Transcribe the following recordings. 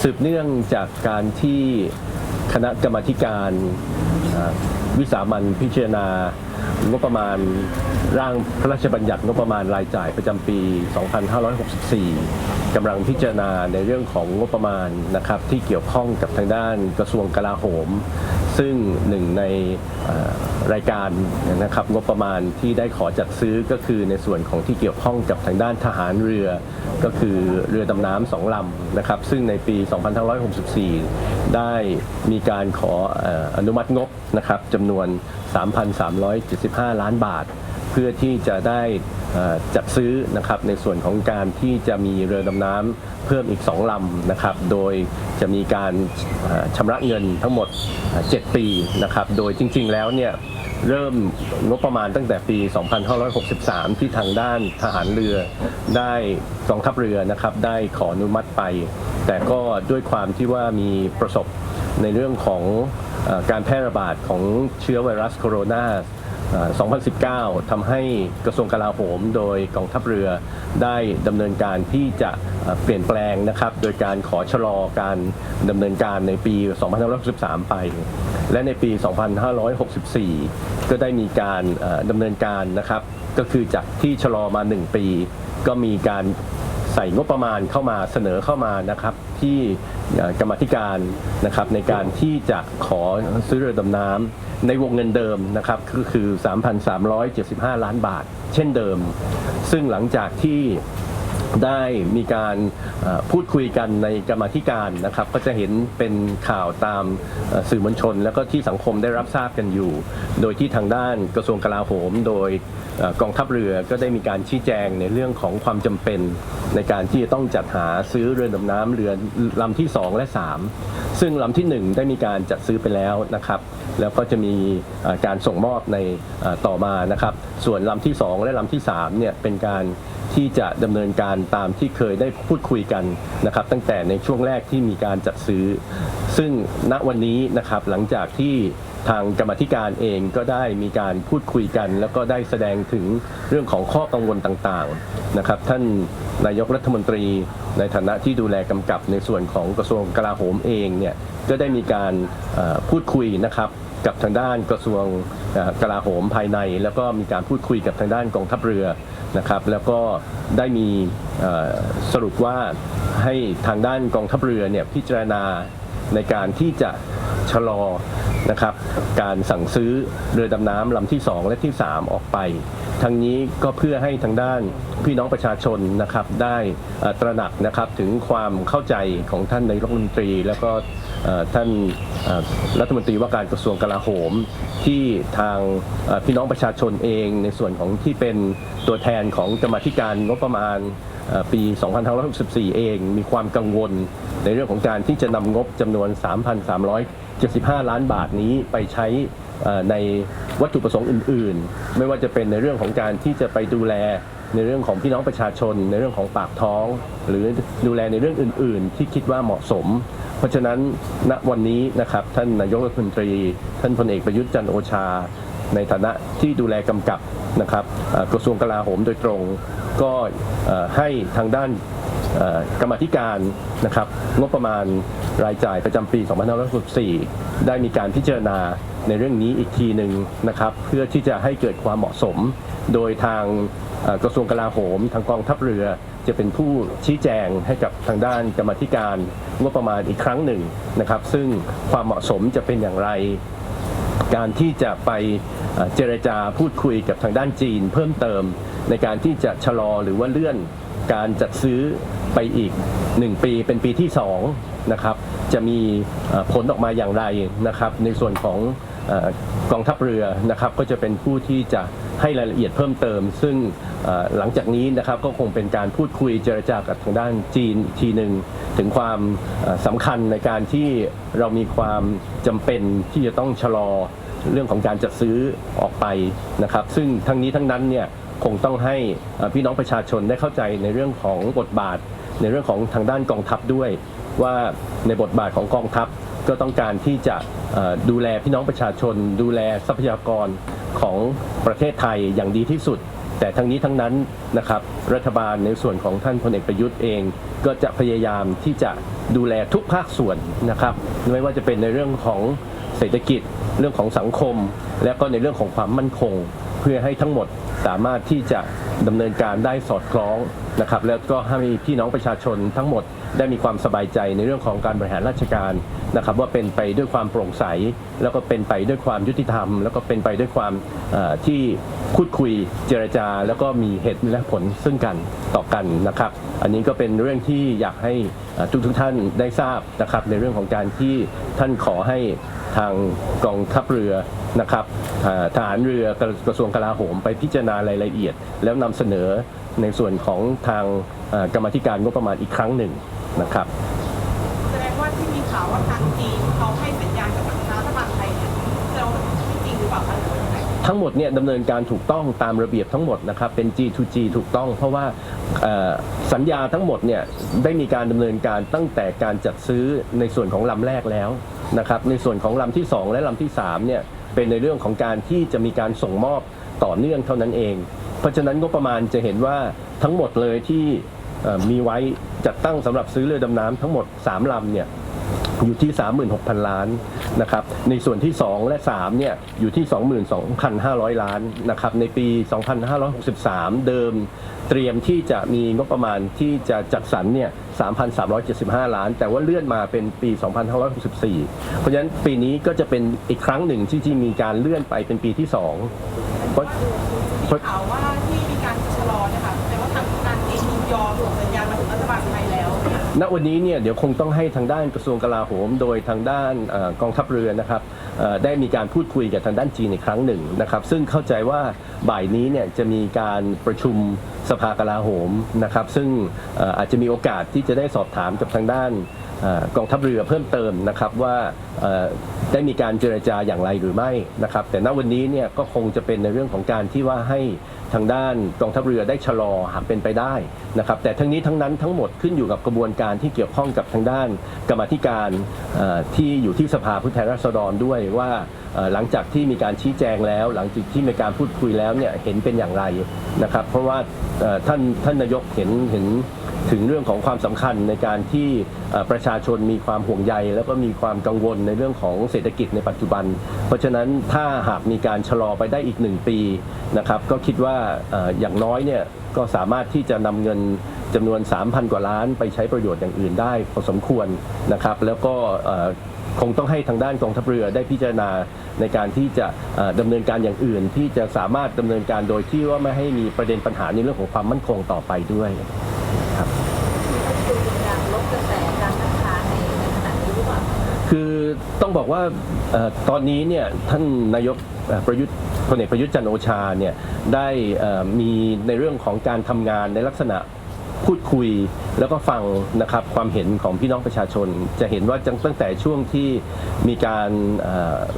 สืบเนื่องจากการที่คณะกรรมการวิสามันพิจารณา งบประมาณร่างพระราชบัญญัติงบประมาณรายจ่ายประจำปี 2564กำลังพิจารณาในเรื่องของงบประมาณนะครับที่เกี่ยวข้องกับทางด้านกระทรวงกลาโหม ซึ่งหนึ่งในรายการนะครับงบประมาณที่ได้ขอจัดซื้อก็คือในส่วนของที่เกี่ยวข้องกับทางด้านทหารเรือ ก็คือเรือดำน้ำสองลำนะครับซึ่งในปี 2564 ได้มีการขอออนุมัติงบนะครับจำนวน 3,375 ล้านบาท เพื่อที่จะได้จัดซื้อนะครับในส่วนของการที่จะมีเรือดำน้ำเพิ่มอีก 2ลำนะครับ โดยจะมีการชำระเงินทั้งหมดเอ่อ7ปีนะครับ โดยจริง ๆ แล้วเนี่ยเริ่มงบประมาณตั้งแต่ปี 2563 ที่ทางด้านทหารเรือได้กองทัพเรือนะครับได้ขออนุมัติไป แต่ก็ด้วยความที่ว่ามีประสบในเรื่องของ การแพร่ระบาดของเชื้อไวรัสโคโรนา2019ทำให้กระทรวงกลาโหมโดยกองทัพเรือได้ดำเนินการที่จะเปลี่ยนแปลงนะครับ โดยการขอชะลอการดำเนินการในปี 2563 ไป และในปี 2564 ก็ได้มีการเอ่อดำเนินการนะครับ ก็คือจากที่ชะลอมา 1 ปี ก็มีการใส่งบประมาณเข้ามาเสนอเข้ามานะครับ ที่กรรมธิการนะครับในการที่จะขอซื้อเรือดำน้ำในวงเงินเดิมนะครับก็คือ 3,375 ล้านบาท เช่นเดิม ซึ่งหลังจากที่ ได้มีการพูดคุยกันในกรรมาธิการนะครับ ก็จะเห็นเป็นข่าวตามสื่อมวลชน แล้วก็ที่สังคมได้รับทราบกันอยู่ โดยที่ทางด้านกระทรวงกลาโหม โดยกองทัพเรือก็ได้มีการชี้แจงในเรื่องของความจำเป็น ในการที่จะต้องจัดหาซื้อเรือดำน้ำเรือลำที่ 2 และ 3 ซึ่งลำที่ 1 ได้มีการจัดซื้อไปแล้วนะครับ แล้วก็จะมีการส่งมอบในต่อมานะครับ ส่วนลำที่ 2 และลำที่3เนี่ยเป็นการ ที่จะดำเนินการตามที่เคยได้พูดคุยกันนะครับ ตั้งแต่ในช่วงแรกที่มีการจัดซื้อ ซึ่งณวันนี้นะครับหลังจากที่ทางกรรมธิการเองก็ได้มีการพูดคุยกัน แล้วก็ได้แสดงถึงเรื่องของข้อกังวลต่างๆนะครับ ท่านนายกรัฐมนตรีในฐานะที่ดูแลกำกับในส่วนของกระทรวงกลาโหมเองเนี่ยก็ได้มีการพูดคุยนะครับ กับทางด้านกระทรวงกลาโหมภายใน แล้วก็มีการพูดคุยกับทางด้านกองทัพเรือนะครับ แล้วก็ได้มีสรุปว่าให้ทางด้านกองทัพเรือเนี่ยพิจารณาในการที่จะ ชะลอนะครับการสั่งซื้อเรือดำน้ำลำที่ 2 และที่ 3 ออกไป ทั้งนี้ก็เพื่อให้ทางด้านพี่น้องประชาชนนะครับได้ตระหนักนะครับถึงความเข้าใจของท่านนายกรัฐมนตรี แล้วก็ท่านรัฐมนตรีว่าการกระทรวงกลาโหม ที่ทางพี่น้องประชาชนเองในส่วนของที่เป็นตัวแทนของกรรมาธิการงบประมาณ ปี 2564 เองมีความกังวลในเรื่องของการที่จะนำงบจำนวน 3,375 ล้านบาทนี้ไปใช้ในวัตถุประสงค์อื่น ๆ ไม่ว่าจะเป็นในเรื่องของการที่จะไปดูแลในเรื่องของพี่น้องประชาชน ในเรื่องของปากท้อง หรือดูแลในเรื่องอื่น ๆ ที่คิดว่าเหมาะสม เพราะฉะนั้นณวันนี้นะครับท่านนายกรัฐมนตรี ท่านพลเอกประยุทธ์จันโอชา ในฐานะที่ดูแลกำกับนะครับกระทรวงกลาโหมโดยตรง ก็ให้ทางด้านกรรมธิการนะครับงบประมาณรายจ่ายประจำปี 2564 ได้มีการพิจารณาในเรื่องนี้อีกทีหนึ่งนะครับเพื่อที่จะให้เกิดความเหมาะสม โดยทางกระทรวงกลาโหม ทางกองทัพเรือจะเป็นผู้ชี้แจงให้กับทางด้านกรรมธิการงบประมาณอีกครั้งหนึ่งนะครับ ซึ่งความเหมาะสมจะเป็นอย่างไร การที่จะไปเจรจาพูดคุยกับทางด้านจีน เพิ่มเติมในการที่จะชะลอหรือว่าเลื่อนการจัดซื้อไปอีก 1 ปีเป็นปีที่2นะครับจะมีผลออกมาอย่างไรนะครับในส่วนของ กองทัพเรือนะครับก็จะเป็นผู้ที่จะให้รายละเอียดเพิ่มเติม ซึ่งหลังจากนี้นะครับก็คงเป็นการพูดคุยเจรจากับทางด้านจีนอีกทีหนึ่งถึงความเอ่อสำคัญในการที่เรามีความจำเป็นที่จะต้องชะลอเรื่องของการจัดซื้อออกไปนะครับ ซึ่งทั้งนี้ทั้งนั้นเนี่ยคงต้องให้พี่น้องประชาชนได้เข้าใจในเรื่องของบทบาท ในเรื่องของทางด้านกองทัพด้วย ว่าในบทบาทของกองทัพ ก็ต้องการที่จะดูแลพี่น้องประชาชน ดูแลทรัพยากรของประเทศไทยอย่างดีที่สุด แต่ทั้งนี้ทั้งนั้นนะครับรัฐบาลในส่วนของท่านพลเอกประยุทธ์เอง ก็จะพยายามที่จะดูแลทุกภาคส่วนนะครับไม่ว่าจะเป็นในเรื่องของเศรษฐกิจเรื่องของสังคม และก็ในเรื่องของความมั่นคง เพื่อให้ทั้งหมดสามารถที่จะดำเนินการได้สอดคล้องนะครับแล้วก็ให้พี่น้องประชาชนทั้งหมดได้มีความสบายใจในเรื่องของการบริหารราชการ นะครับว่าเป็นไปด้วยความโปร่งใส แล้วก็เป็นไปด้วยความยุติธรรม แล้วก็เป็นไปด้วยความที่พูดคุยเจรจา แล้วก็มีเหตุและผลซึ่งกันต่อกันนะครับ อันนี้ก็เป็นเรื่องที่อยากให้ทุกทุกท่านได้ทราบนะครับในเรื่องของการที่ท่านขอให้ทางกองทัพเรือนะครับอ่าทหารเรือกระกระทรวงกลาโหมไปพิจารณารายละเอียด แล้วนำเสนอในส่วนของทางกรรมธิการงบประมาณอีกครั้งหนึ่งนะครับ ที่มีข่าวว่าทางจีนเขาให้สัญญาณกับทางรัฐบาลไทยเนี่ยแสดงว่าไม่จริงหรือเปล่าคะหรือว่ายังไงทั้งหมดเนี่ยดำเนินการถูกต้องตามระเบียบทั้งหมดนะครับเป็น G2G ถูกต้อง เพราะว่าเอ่อสัญญาทั้งหมดเนี่ยได้มีการดำเนินการตั้งแต่การจัดซื้อในส่วนของลำแรกแล้วนะครับในส่วนของลำที่ 2 และลำที่3เนี่ยเป็นในเรื่องของการที่จะมีการส่งมอบต่อเนื่องเท่านั้นเอง เพราะฉะนั้นงบประมาณจะเห็นว่าทั้งหมดเลยที่ มีไว้จัดตั้งสำหรับซื้อเรือดำน้ำทั้งหมด 3ลำเนี่ยอยู่ที่ 36,000 ล้านนะครับ ในส่วนที่ 2 และ 3 เนี่ย อยู่ที่ 22,500 ล้านนะครับ ในปี 2563 เดิมเตรียมที่จะมีงบประมาณที่จะจัดสรรเนี่ย 3,375 ล้าน แต่ว่าเลื่อนมาเป็นปี 2564 เพราะฉะนั้นปีนี้ก็จะเป็นอีกครั้งหนึ่งที่ที่มีการเลื่อนไปเป็นปีที่2เพราะมีข่าวว่าที่ ณวันนี้เนี่ยเดี๋ยวคงต้องให้ทางด้านกระทรวงกลาโหม โดยทางด้านอกองทัพเรือนะครับได้มีการพูดคุยกับทางด้านจีนในครั้งหนึ่งนะครับ ซึ่งเข้าใจว่าบ่ายนี้เนี่ยจะมีการประชุม สภากลาโหมนะครับ ซึ่งอาจจะมีโอกาสที่จะได้สอบถามกับทางด้านกองทัพเรือเพิ่มเติมนะครับว่าได้มีการเจรจาอย่างไรหรือไม่นะครับ แต่ณวันนี้เนี่ยก็คงจะเป็นในเรื่องของการที่ว่าให้ทางด้านกองทัพเรือได้ชะลอหากเป็นไปได้นะครับ แต่ทั้งนี้ทั้งนั้นทั้งหมดขึ้นอยู่กับกระบวนการที่เกี่ยวข้องกับทางด้านกรรมธิการที่อยู่ที่สภาผู้แทนราษฎรด้วยว่าหลังจากที่มีการชี้แจงแล้ว หลังจากที่มีการพูดคุยแล้วเนี่ยเห็นเป็นอย่างไรนะครับ เพราะว่า ท่านท่านนายกเห็นเห็นถึงเรื่องของความสำคัญในการที่ประชาชนมีความห่วงใย แล้วก็มีความกังวลในเรื่องของเศรษฐกิจในปัจจุบัน เพราะฉะนั้นถ้าหากมีการชะลอไปได้อีกหนึ่งปีนะครับก็คิดว่าอย่างน้อยเนี่ยก็สามารถที่จะนำเงินจำนวน 3,000 กว่าล้านไปใช้ประโยชน์อย่างอื่นได้พอสมควรนะครับ แล้วก็ คงต้องให้ทางด้านกองทัพเรือได้พิจารณาในการที่จะเอ่อดำเนินการอย่างอื่น ที่จะสามารถดำเนินการโดยที่ว่าไม่ให้มีประเด็นปัญหาในเรื่องของความมั่นคงต่อไปด้วยครลดกระแสการค้าขายในในขณะนี้หรือต้องบอกว่าตอนนี้เนี่ยท่านนายกประยุทธ์พลเอกประยุทธ์จันโอชาเนี่ยได้มีในเรื่องของการทำงานในลักษณะ พูดคุยแล้วก็ฟังนะครับความเห็นของพี่น้องประชาชน จะเห็นว่าตั้งแต่ช่วงที่มีการ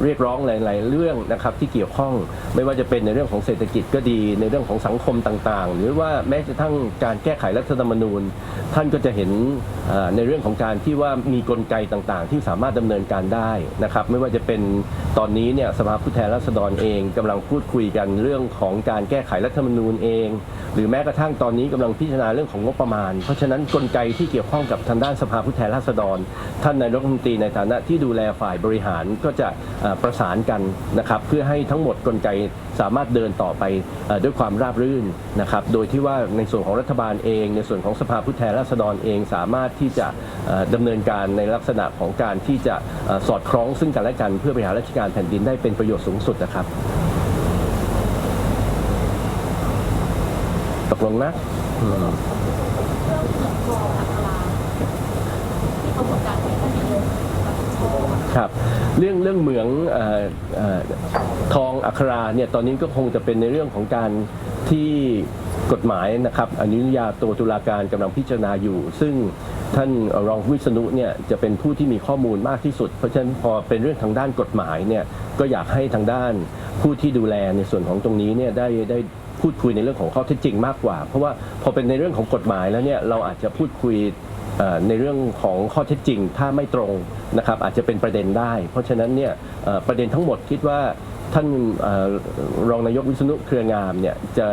เรียกร้องหลาย ๆ เรื่องนะครับที่เกี่ยวข้องไม่ว่าจะเป็นในเรื่องของเศรษฐกิจก็ดี ในเรื่องของสังคมต่าง ๆ หรือว่าแม้กระทั่งการแก้ไขรัฐธรรมนูญ ท่านก็จะเห็นในเรื่องของการที่ว่ามีกลไกต่าง ๆ ที่สามารถดำเนินการได้นะครับไม่ว่าจะเป็นตอนนี้เนี่ยสภาผู้แทนราษฎรเองกำลังพูดคุยกันเรื่องของการแก้ไขรัฐธรรมนูญเอง หรือแม้กระทั่งตอนนี้กำลังพิจารณาเรื่องของงบประมาณ เพราะฉะนั้นกลไกที่เกี่ยวข้องกับทางด้านสภาผู้แทนราษฎร ท่านนายรัฐมนตรีในฐานะที่ดูแลฝ่ายบริหารก็จะประสานกันนะครับเพื่อให้ทั้งหมดกลไกสามารถเดินต่อไปด้วยความราบรื่นนะครับโดยที่ว่าในส่วนของรัฐบาลเอง ในส่วนของสภาผู้แทนราษฎรเองสามารถที่จะเอ่อดำเนินการในลักษณะของการที่จะสอดคล้องซึ่งกันและกันเพื่อบริหารราชการแผ่นดินได้เป็นประโยชน์สูงสุดนะครับตกลงนะอืม เรื่องของโครงอัคราที่เขาประกาศให้ท่านนายกรับผิดชอบ ครับ เรื่องเรื่องเหมืองเออเอ่อทองอัคราเนี่ยตอนนี้ก็คงจะเป็นในเรื่องของการที่กฎหมายนะครับอนุญาโตตุลาการกำลังพิจารณาอยู่ ซึ่งท่านรองวิษณุเนี่ยจะเป็นผู้ที่มีข้อมูลมากที่สุด เพราะฉะนั้นพอเป็นเรื่องทางด้านกฎหมายเนี่ยก็อยากให้ทางด้านผู้ที่ดูแลในส่วนของตรงนี้เนี่ยได้ได้พูดคุยในเรื่องของข้อเท็จจริงมากกว่า เพราะว่าพอเป็นในเรื่องของกฎหมายแล้วเนี่ยเราอาจจะพูดคุย ในเรื่องของข้อเท็จจริงถ้าไม่ตรงนะครับอาจจะเป็นประเด็นได้ เพราะฉะนั้นเนี่ยประเด็นทั้งหมดคิดว่าท่านอรองนายกวิษณุเครืองามเนี่ยจะ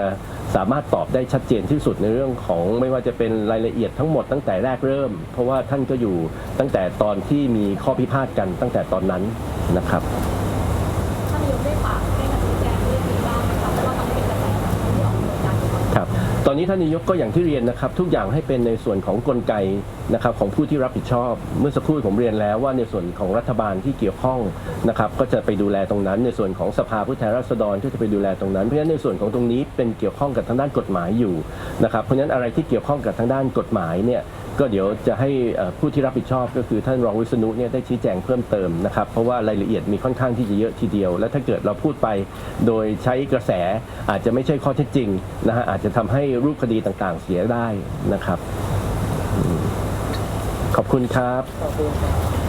สามารถตอบได้ชัดเจนที่สุดในเรื่องของไม่ว่าจะเป็นรายละเอียดทั้งหมดตั้งแต่แรกเริ่ม เพราะว่าท่านก็อยู่ตั้งแต่ตอนที่มีข้อพิพาทกันตั้งแต่ตอนนั้นนะครับ อนนี้ท่านนายกก็อย่างที่เรียนนะครับ ทุกอย่างให้เป็นในส่วนของกลไกนะครับของผู้ที่รับผิดชอบ เมื่อสักครู่ผมเรียนแล้วว่าในส่วนของรัฐบาลที่เกี่ยวข้องนะครับก็จะไปดูแลตรงนั้น ในส่วนของสภาผู้แทนราษฎรก็จะไปดูแลตรงนั้น เพราะฉะนั้นในส่วนของตรงนี้เป็นเกี่ยวข้องกับทางด้านกฎหมายอยู่นะครับเพราะฉะนั้นอะไรที่เกี่ยวข้องกับทางด้านกฎหมายเนี่ย ก็เดี๋ยวจะให้ผู้ที่รับผิดชอบก็คือท่านรองวิษณุเนี่ยได้ชี้แจงเพิ่มเติมนะครับ เพราะว่ารายละเอียดมีค่อนข้างที่จะเยอะทีเดียว และถ้าเกิดเราพูดไปโดยใช้กระแสอาจจะไม่ใช่ข้อเท็จจริงนะฮะอาจจะทำให้รูปคดีต่างๆเสียได้นะครับ ขอบคุณครับขอบคุณครับ